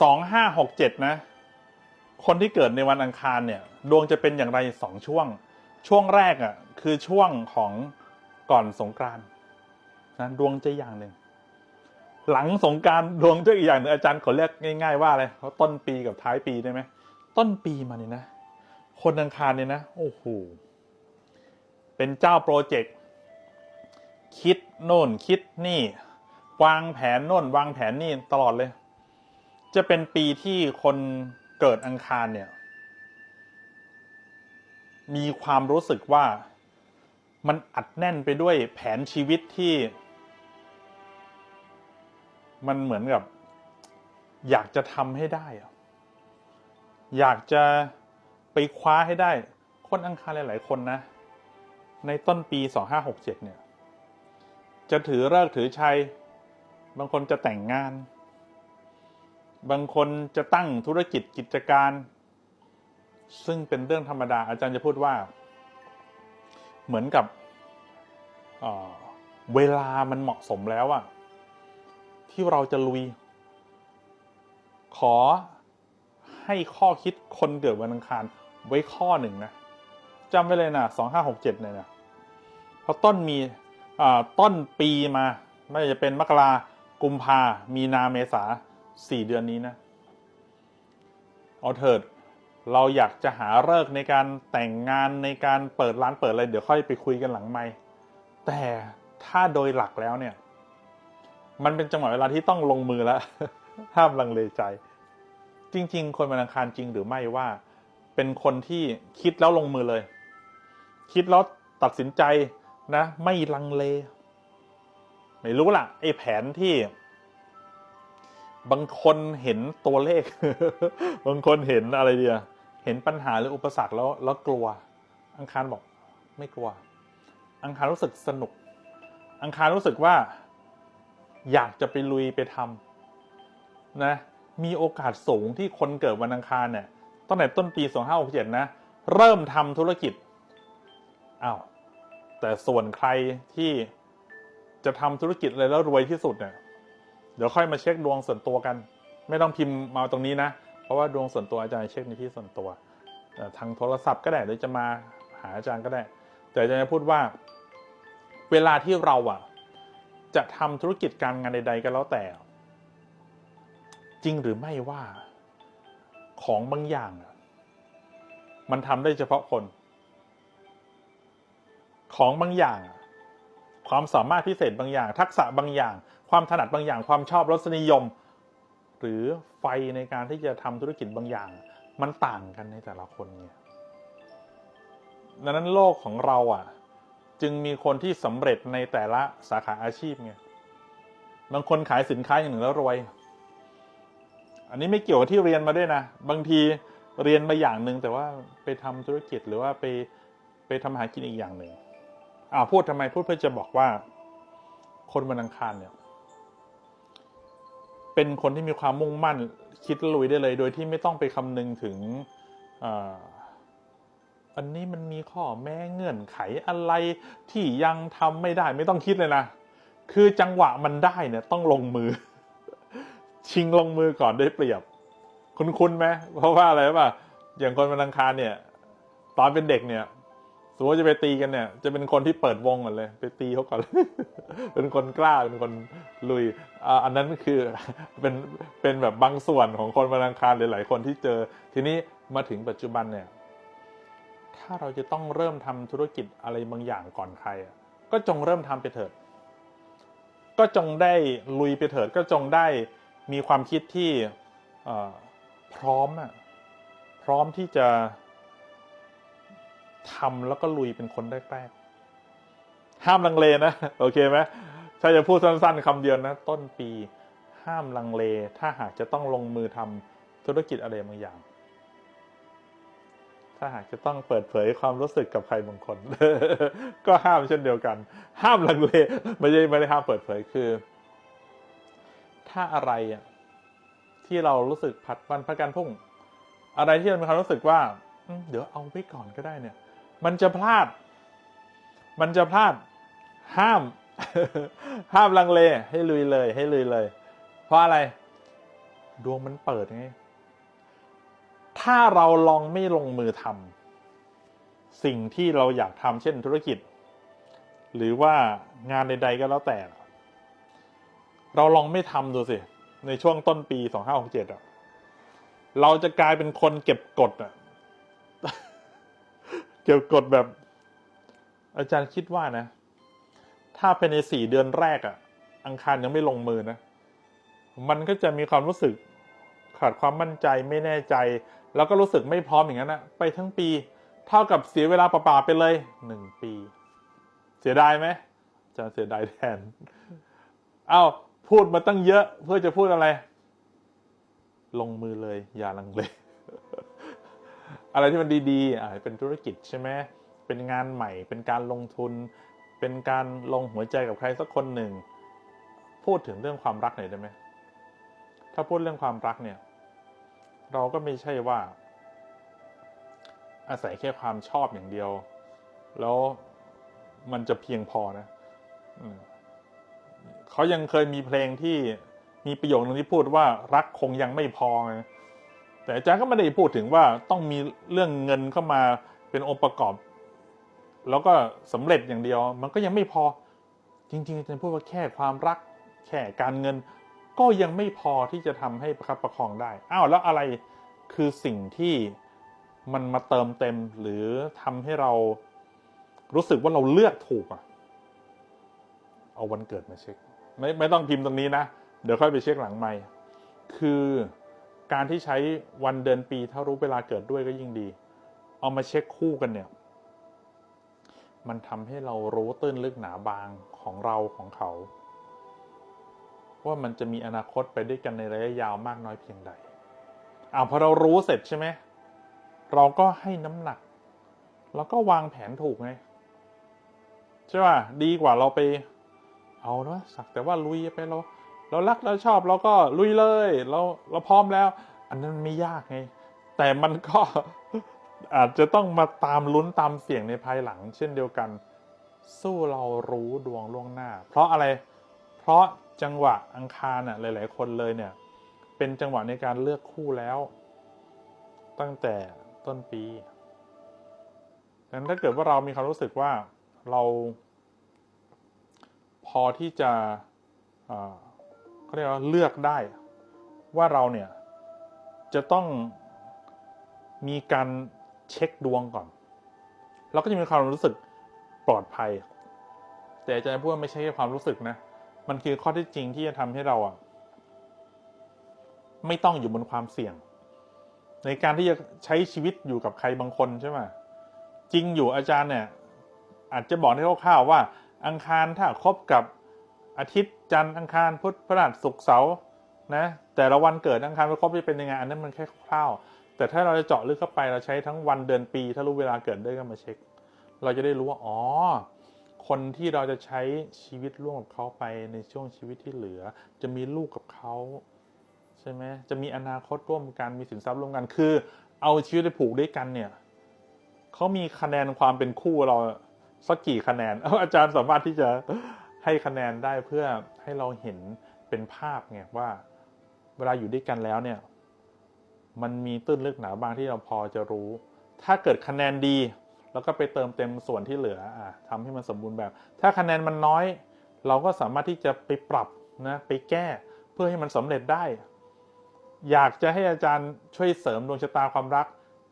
สองห้าหกเจ็ดนะ คนที่เกิดในวันอังคารเนี่ย ดวงจะเป็นอย่างไรสองช่วง ช่วงแรกอะ่ะคือช่วงของก่อนสงกรานนะดวงจะอย่างหนึ่ง หลังสงการดวงจะอีกอย่างหนึ่งอาจารย์ขอเรียกง่าย ๆ ว่าอะไรเขาต้นปีกับท้ายปีได้ไหมต้นปีมาเนี่ยนะ คนอังคารเนี่ยนะโอ้โหเป็นเจ้าโปรเจกต์คิดโน่นคิดนี่ วางแผนโน่น วางแผนนี่ตลอดเลย จะเป็นปีที่คนเกิดอังคารเนี่ย มีความรู้สึกว่ามันอัดแน่นไปด้วยแผนชีวิตที่ มันเหมือนกับ อยากจะทำให้ได้อะอยากจะไปคว้าให้ได้ คนอังคารหลาย ๆ คนนะ ในต้นปี2567เนี่ย จะถือเลิกถือชัย บางคนจะแต่งงาน บางคนจะตั้งธุรกิจกิจการ ซึ่งเป็นเรื่องธรรมดา อาจารย์จะพูดว่า เหมือนกับเเวลามันเหมาะสมแล้วอะที่เราจะลุย ขอให้ข้อคิดคนเกิดวันอังคารไว้ข้อหนึ่งนะจำไว้เลยนะ2567เจ็ดเนี่ยนะเพราะต้นมีต้นปีมา ไม่ว่าจะเป็นมกรากุมภามีนาเมษา สี่เดือนนี้นะเอาเถิดเราอยากจะหาเลิกในการแต่งงานในการเปิดร้านเปิดอะไรเดี๋ยวค่อยไปคุยกันหลังไม่แต่ถ้าโดยหลักแล้วเนี่ย มันเป็นจังหวะเวลาที่ต้องลงมือแล้วห้ามลังเลใจ จริง ๆ คนวันอังคารจริงหรือไม่ว่า เป็นคนที่คิดแล้วลงมือเลย คิดแล้วตัดสินใจนะ ไม่ลังเล ไม่รู้ล่ะไอ้แผนที่ บางคนเห็นตัวเลข บางคนเห็นอะไรเดียเห็นปัญหาหรืออุปสรรคแล้วแล้วกลัว อังคารบอก ไม่กลัว อังคารรู้สึกสนุก อังคารรู้สึกว่า อยากจะไปลุยไปทำนะ มีโอกาสสูงที่คนเกิดวันอังคารเนี่ยตั้งแต่ต้นปี 2567 นะ เริ่มทำธุรกิจอ้าวแต่ส่วนใครที่จะทำธุรกิจอะไรแล้วรวยที่สุดเนี่ย เดี๋ยวค่อยมาเช็คดวงส่วนตัวกัน ไม่ต้องพิมพ์มาตรงนี้นะ เพราะว่าดวงส่วนตัวอาจารย์เช็คในที่ส่วนตัว ทางโทรศัพท์ก็ได้หรือจะมาหาอาจารย์ก็ได้ แต่อาจารย์จะพูดว่า เวลาที่เราอะ จะทำธุรกิจการงานใด ๆ ก็แล้วแต่ จริงหรือไม่ว่าของบางอย่าง มันทำได้เฉพาะคน ของบางอย่าง ความสามารถพิเศษบางอย่าง ทักษะบางอย่าง ความถนัดบางอย่างความชอบรสนิยม หรือไฟในการที่จะทำธุรกิจบางอย่าง มันต่างกันในแต่ละคนไงดังนั้นโลกของเราอะ จึงมีคนที่สำเร็จในแต่ละสาขาอาชีพไงบางคนขายสินค้าอย่างหนึ่งแล้วรวย อันนี้ไม่เกี่ยวกับที่เรียนมาด้วยนะ บางทีเรียนมาอย่างหนึ่งแต่ว่าไปทำธุรกิจหรือว่าไปไปทำหากินอีกอย่างหนึ่งอ่าพูดทำไมพูดเพื่อจะบอกว่า คนวันอังคารเนี่ย เป็นคนที่มีความมุ่งมั่นคิดลุยได้เลย โดยที่ไม่ต้องไปคำนึงถึงออันนี้มันมีข้อแม้เงื่อนไขอะไรที่ยังทำไม่ได้ไม่ต้องคิดเลยนะ คือจังหวะมันได้เนี่ยต้องลงมือ ชิงลงมือก่อนได้เปรียบ คุณคุณไหมเพราะว่าอะไรป่ะอย่างคนวันอังคารเนี่ย ตอนเป็นเด็กเนี่ย มมติว่าจะไปตีกันเนี่ย จะเป็นคนที่เปิดวงก่อนเลย ไปตีเขาก่อนเป็นคนกล้าเป็นคนลุยอันนั้นคือเป็นเป็นแบบบางส่วนของคนวันอังคารหลายๆคนที่เจอ ทีนี้มาถึงปัจจุบันเนี่ย ถ้าเราจะต้องเริ่มทำธุรกิจอะไรบางอย่างก่อนใครก็จงเริ่มทำไปเถิด ก็จงได้ลุยไปเถิด ก็จงได้มีความคิดที่พร้อมอะพร้อมที่จะ ทำแล้วก็ลุยเป็นคนแรกๆห้ามลังเลนะโอเคไหมถ้าจะพูดสั้นๆคำเดียวนะ ต้นปีห้ามลังเล ถ้าหากจะต้องลงมือทำธุรกิจอะไรบางอย่าง ถ้าหากจะต้องเปิดเผยความรู้สึกกับใครบางคน ก็ห้ามเช่นเดียวกัน ห้ามลังเลไม่ใช่ไม่ได้ห้ามเปิดเผยคือ ถ้าอะไรอะที่เรารู้สึกผัดวันประกันพุ่ง อะไรที่เรามีความรู้สึกว่าเดี๋ยวเอาไว้ก่อนก็ได้เนี่ย มันจะพลาด มันจะพลาด ห้าม ห้ามลังเล ให้ลุยเลย ให้ลุยเลย เพราะอะไร ดวงมันเปิดไง ถ้าเราลองไม่ลงมือทำสิ่งที่เราอยากทำเช่นธุรกิจ หรือว่างานใด ๆ ก็แล้วแต่ เราลองไม่ทำดูสิ ในช่วงต้นปีสองห้าหกเจ็ดอะเราจะกลายเป็นคนเก็บกดอะ ก็บกดแบบ อาจารย์คิดว่านะ ถ้าภายในสี่เดือนแรกอะอังคารยังไม่ลงมือนะ มันก็จะมีความรู้สึก ขาดความมั่นใจไม่แน่ใจ แล้วก็รู้สึกไม่พร้อมอย่างนั้นนะไปทั้งปี เท่ากับเสียเวลาเปล่าๆไปเลยหนึ่งปี เสียดายไหมอาจะเสียดายแทนเอ้าพูดมาตั้งเยอะเพื่อจะพูดอะไร ลงมือเลย อย่าลังเล อะไรที่มันดีๆอ่าเป็นธุรกิจใช่ไหมเป็นงานใหม่ เป็นการลงทุน เป็นการลงหัวใจกับใครสักคนหนึ่ง พูดถึงเรื่องความรักหน่อยได้ไหมถ้าพูดเรื่องความรักเนี่ย เราก็ไม่ใช่ว่า อาศัยแค่ความชอบอย่างเดียว แล้วมันจะเพียงพอนะอเขายังเคยมีเพลงที่มีประโยคนึงที่พูดว่ารักคงยังไม่พอไง แต่อาจารย์ก็ไม่ได้พูดถึงว่าต้องมีเรื่องเงินเข้ามาเป็นองค์ประกอบ แล้วก็สำเร็จอย่างเดียว มันก็ยังไม่พอจริงๆอาจารย์พูดว่าแค่ความรักแค่การเงิน ก็ยังไม่พอที่จะทำให้ประคับประคองได้อ้าวแล้วอะไรคือสิ่งที่มันมาเติมเต็มหรือทำให้เรารู้สึกว่าเราเลือกถูกอะเอาวันเกิดมาเช็ค ไม่ไม่ต้องพิมพ์ตรงนี้นะ เดี๋ยวค่อยไปเช็คหลังไม่ คือ การที่ใช้วันเดือนปีถ้ารู้เวลาเกิดด้วยก็ยิ่งดี เอามาเช็คคู่กันเนี่ย มันทำให้เรารู้ตื้นลึกหนาบางของเราของเขา ว่ามันจะมีอนาคตไปด้วยกันในระยะยาวมากน้อยเพียงใดอ้าวพอเรารู้เสร็จใช่ไหมเราก็ให้น้ำหนัก แล้วก็วางแผนถูกไงใช่ป่ะดีกว่าเราไป เอาเนะสักแต่ว่าลุยไปเรา เรารักเราชอบเราก็ลุยเลยเราเราพร้อมแล้ว อันนั้นไม่ยากไง แต่มันก็อาจจะต้องมาตามลุ้นตามเสี่ยงในภายหลัง เช่นเดียวกัน สู้เรารู้ดวงล่วงหน้า เพราะอะไร เพราะจังหวะอังคารน่ะหลาย ๆ คนเลยเนี่ย เป็นจังหวะในการเลือกคู่แล้ว ตั้งแต่ต้นปีดังนั้นถ้าเกิดว่าเรามีความรู้สึกว่าเรา พอที่จะอ่อ เขาเรียกว่าเลือกได้ ว่าเราเนี่ยจะต้องมีการเช็คดวงก่อน เราก็จะมีความรู้สึกปลอดภัย แต่อาจารย์พูดว่าไม่ใช่ความรู้สึกนะ มันคือข้อที่จริงที่จะทำให้เราอะไม่ต้องอยู่บนความเสี่ยง ในการที่จะใช้ชีวิตอยู่กับใครบางคนใช่ไหมจริงอยู่อาจารย์เนี่ย อาจจะบอกได้คร่าวๆว่า อังคารถ้าคบกับ อาทิตย์จันทร์อังคารพุธพฤหัสศุกร์เสาร์นะแต่ละวันเกิดอังคารไปครบจะเป็นยังไงอันนั้นมันแค่คร่าวๆแต่ถ้าเราจะเจาะลึกเข้าไปเราใช้ทั้งวันเดือนปี ถ้ารู้เวลาเกิดด้วยก็มาเช็ค เราจะได้รู้ว่าอ๋อคนที่เราจะใช้ชีวิตร่วมกับเขาไปในช่วงชีวิตที่เหลือ จะมีลูกกับเขาใช่ไหมจะมีอนาคตร่วมกันมีสินทรัพย์ร่วมกันคือ เอาชีวิตไปผูกด้วยกันเนี่ยเขามีคะแนนความเป็นคู่เราสักกี่คะแนนอาจารย์สามารถที่จะ ให้คะแนนได้เพื่อให้เราเห็นเป็นภาพไงว่า เวลาอยู่ด้วยกันแล้วเนี่ย มันมีตื้นลึกหนาบางที่เราพอจะรู้ ถ้าเกิดคะแนนดี แล้วก็ไปเติมเต็มส่วนที่เหลืออะทำให้มันสมบูรณ์แบบ ถ้าคะแนนมันน้อย เราก็สามารถที่จะไปปรับนะไปแก้เพื่อให้มันสำเร็จได้ อยากจะให้อาจารย์ช่วยเสริมดวงชะตาความรัก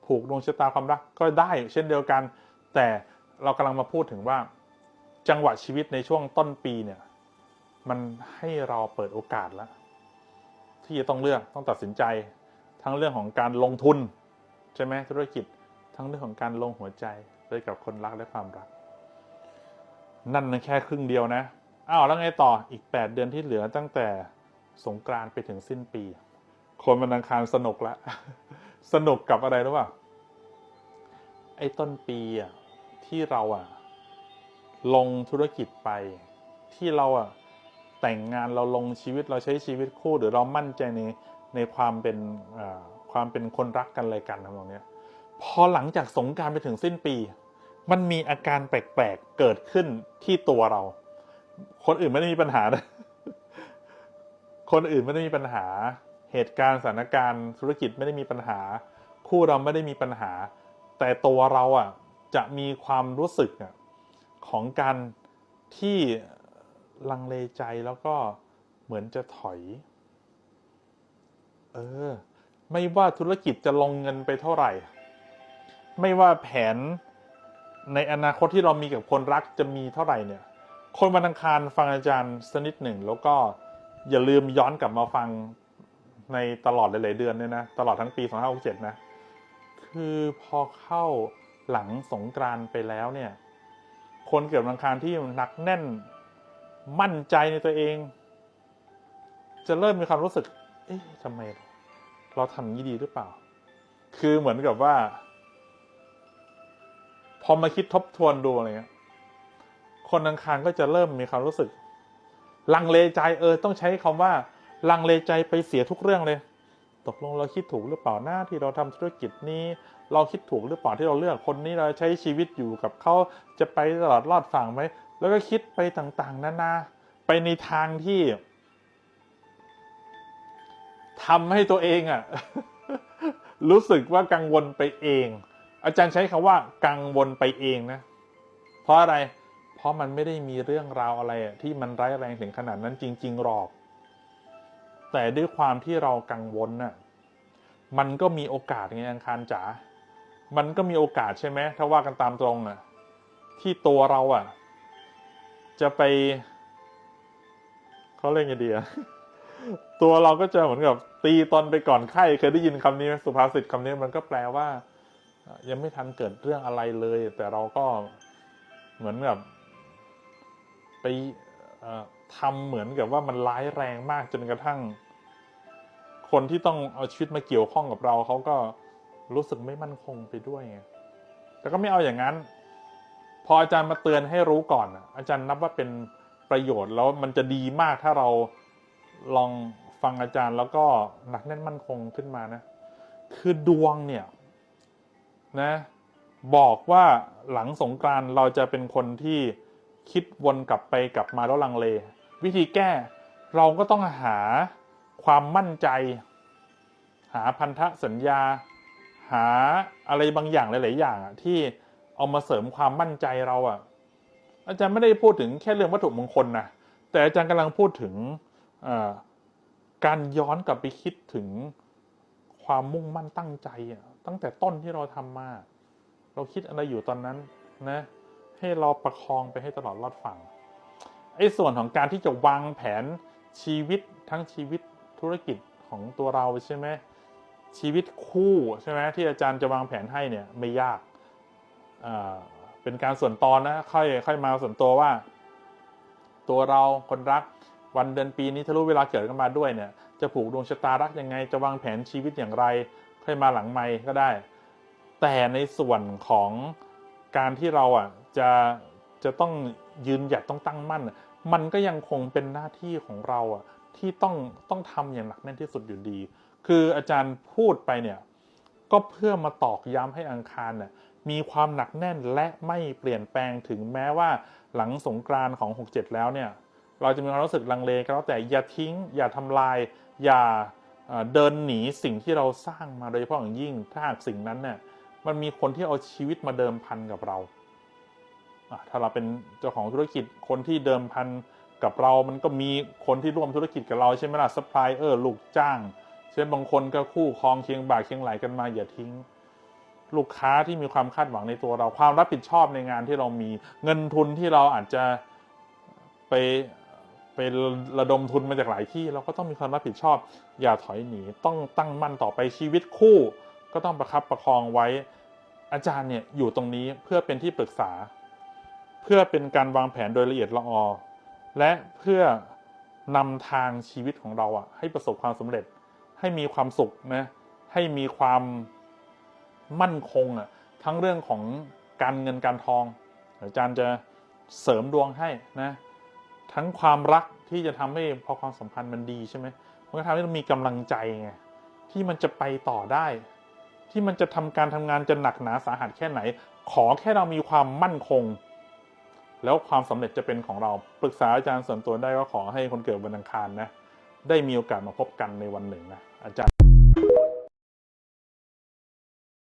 ผูกดวงชะตาความรักก็ได้ เช่นเดียวกัน แต่เรากำลังมาพูดถึงว่า จังหวะชีวิตในช่วงต้นปีเนี่ย มันให้เราเปิดโอกาสแล้วที่จะต้องเลือกต้องตัดสินใจ ทั้งเรื่องของการลงทุน ใช่ไหมธุรกิจทั้งเรื่องของการลงหัวใจด้วยกับคนรักและความรัก นั่นนะแค่ครึ่งเดียวนะอ้าวแล้วไงต่ออีก 8 เดือนที่เหลือตั้งแต่สงกรานไปถึงสิ้นปี คนมันอังคารสนุกละ สนุกกับอะไรรู้ป่ะไอ้ต้นปีอะที่เราอะ ลงธุรกิจไป ที่เราอะแต่งงานเราลงชีวิตเราใช้ชีวิตคู่ หรือเรามั่นใจในในความเป็นความเป็นคนรักกันอะไรกันทำตรงเนี้ยพอหลังจากสงการไปถึงสิ้นปี มันมีอาการแปลกๆเกิดขึ้นที่ตัวเรา คนอื่นไม่ได้มีปัญหานะคนอื่นไม่ได้มีปัญหา เหตุการณ์สถานการณ์ธุรกิจไม่ได้มีปัญหา คู่เราไม่ได้มีปัญหา แต่ตัวเราอะจะมีความรู้สึกอะ ของการที่ลังเลใจแล้วก็เหมือนจะถอย เออ ไม่ว่าธุรกิจจะลงเงินไปเท่าไหร่ ไม่ว่าแผนในอนาคตที่เรามีกับคนรักจะมีเท่าไหร่เนี่ย คนวันอังคารฟังอาจารย์สักนิดหนึ่ง แล้วก็อย่าลืมย้อนกลับมาฟังในตลอดหลาย ๆ เดือนเนี่ยนะ ตลอดทั้งปี 2567 นะ คือพอเข้าหลังสงกรานไปแล้วเนี่ย คนเกิดวันอังคารที่หนักแน่นมั่นใจในตัวเอง จะเริ่มมีความรู้สึก เอ๊ะทำไม เราทำอย่างนี้ดีหรือเปล่า คือเหมือนกับว่า พอมาคิดทบทวนดูอะไรเงี้ยคนอังคารก็จะเริ่มมีความรู้สึก ลังเลใจเออ ต้องใช้คำว่า ลังเลใจไปเสียทุกเรื่องเลย ตกลงเราคิดถูกหรือเปล่าหน้าที่เราทำธุรกิจนี้ เราคิดถูกหรือเปล่าที่เราเลือกคนนี้เราใช้ชีวิตอยู่กับเขาจะไปตลอดรอดฝั่งไหมแล้วก็คิดไปต่างๆนานาไปในทางที่ทำให้ตัวเองอะ่ะรู้สึกว่ากังวลไปเอง อาจารย์ใช้คำว่ากังวลไปเองนะ เพราะอะไร เพราะมันไม่ได้มีเรื่องราวอะไรที่มันร้ายแรงถึงขนาดนั้นจริง ๆ หรอก แต่ด้วยความที่เรากังวลน่ะมันก็มีโอกาสไงอังคารจ๋ามันก็มีโอกาสใช่ไหมถ้าว่ากันตามตรงอะ ที่ตัวเราอะ จะไปเขาเรียกไงดีอะตัวเราก็จะเหมือนกับ ตีตนไปก่อนไข้เคยได้ยินคำนี้ไหมสุภาษิตคำนี้มันก็แปลว่า ยังไม่ทันเกิดเรื่องอะไรเลย แต่เราก็เหมือนกับ ไปเอ่อ ทำเหมือนกับว่ามันร้ายแรงมากจนกระทั่ง คนที่ต้องเอาชีวิตมาเกี่ยวข้องกับเราเขาก็รู้สึกไม่มั่นคงไปด้วยไงแต่ก็ไม่เอาอย่างนั้น พออาจารย์มาเตือนให้รู้ก่อนอะอาจารย์นับว่าเป็นประโยชน์แล้วมันจะดีมากถ้าเราลองฟังอาจารย์แล้วก็หนักแน่นมั่นคงขึ้นมานะ คือดวงเนี่ยนะ บอกว่าหลังสงกรานเราจะเป็นคนที่คิดวนกลับไปกลับมาแล้วลังเล วิธีแก้เราก็ต้องหาความมั่นใจ หาพันธสัญญา หาอะไรบางอย่างหลาย ๆ อย่างที่เอามาเสริมความมั่นใจเราอะอาจารย์ไม่ได้พูดถึงแค่เรื่องวัตถุมงคลนะแต่อาจารย์กำลังพูดถึงการย้อนกลับไปคิดถึงความมุ่งมั่นตั้งใจอะตั้งแต่ต้นที่เราทำมา เราคิดอะไรอยู่ตอนนั้นนะ ให้เราประคองไปให้ตลอดรอดฝั่ง ไอ้ส่วนของการที่จะวางแผนชีวิตทั้งชีวิตธุรกิจของตัวเราใช่ไหมชีวิตคู่ใช่ไหมที่อาจารย์จะวางแผนให้เนี่ยไม่ยากเป็นการส่วนตอนนะค่อยค่อยมาส่วนตัวว่า ตัวเราคนรักวันเดือนปีนี้ทะลุเวลาเกิดกันมาด้วยเนี่ยจะผูกดวงชะตารักยังไง จะวางแผนชีวิตอย่างไร ค่อยมาหลังไม่ก็ได้ แต่ในส่วนของการที่เราอะจะจะต้องยืนหยัดต้องตั้งมั่น มันก็ยังคงเป็นหน้าที่ของเราอะที่ต้องต้องทำอย่างหนักแน่นที่สุดอยู่ดี คืออาจารย์พูดไปเนี่ยก็เพื่อมาตอกย้ำให้อังคารเนี่ยมีความหนักแน่นและไม่เปลี่ยนแปลงถึงแม้ว่าหลังสงกรานต์ของ 67 แล้วเนี่ยเราจะมีความรู้สึกลังเลก็แล้วแต่อย่าทิ้ง อย่าทำลาย อย่าเดินหนีสิ่งที่เราสร้างมาโดยเฉพาะอย่างยิ่ง ถ้าหากสิ่งนั้นเนี่ยมันมีคนที่เอาชีวิตมาเดิมพันกับเรา ถ้าเราเป็นเจ้าของธุรกิจคนที่เดิมพันกับเรา มันก็มีคนที่ร่วมธุรกิจกับเราใช่ไหมล่ะซัพพลายเออร์ลูกจ้าง เช่นบางคนก็คู่ครองเคียงบ่าเคียงไหลกันมาอย่าทิ้ง ลูกค้าที่มีความคาดหวังในตัวเราความรับผิดชอบในงานที่เรามีเงินทุนที่เราอาจจะไปไประดมทุนมาจากหลายที่เราก็ต้องมีความรับผิดชอบ อย่าถอยหนี ต้องตั้งมั่นต่อไปชีวิตคู่ ก็ต้องประคับประคองไว้ อาจารย์เนี่ยอยู่ตรงนี้เพื่อเป็นที่ปรึกษา พื่อเป็นการวางแผนโดยละเอียดละออ และเพื่อนำทางชีวิตของเราอะให้ประสบความสำเร็จ ให้มีความสุขนะให้มีความมั่นคงอะทั้งเรื่องของการเงินการทองอาจารย์จะเสริมดวงให้นะทั้งความรักที่จะทำให้พอความสัมพันธ์มันดีใช่ไหมมันก็ทำให้เรามีกำลังใจไงที่มันจะไปต่อได้ ที่มันจะทำการทำงานจะหนักหนาสาหัสแค่ไหน ขอแค่เรามีความมั่นคง แล้วความสำเร็จจะเป็นของเราปรึกษาอาจารย์ส่วนตัวได้ก็ขอให้คนเกิดวันอังคารนะได้มีโอกาสมาพบกันในวันหนึ่งนะอาจารย์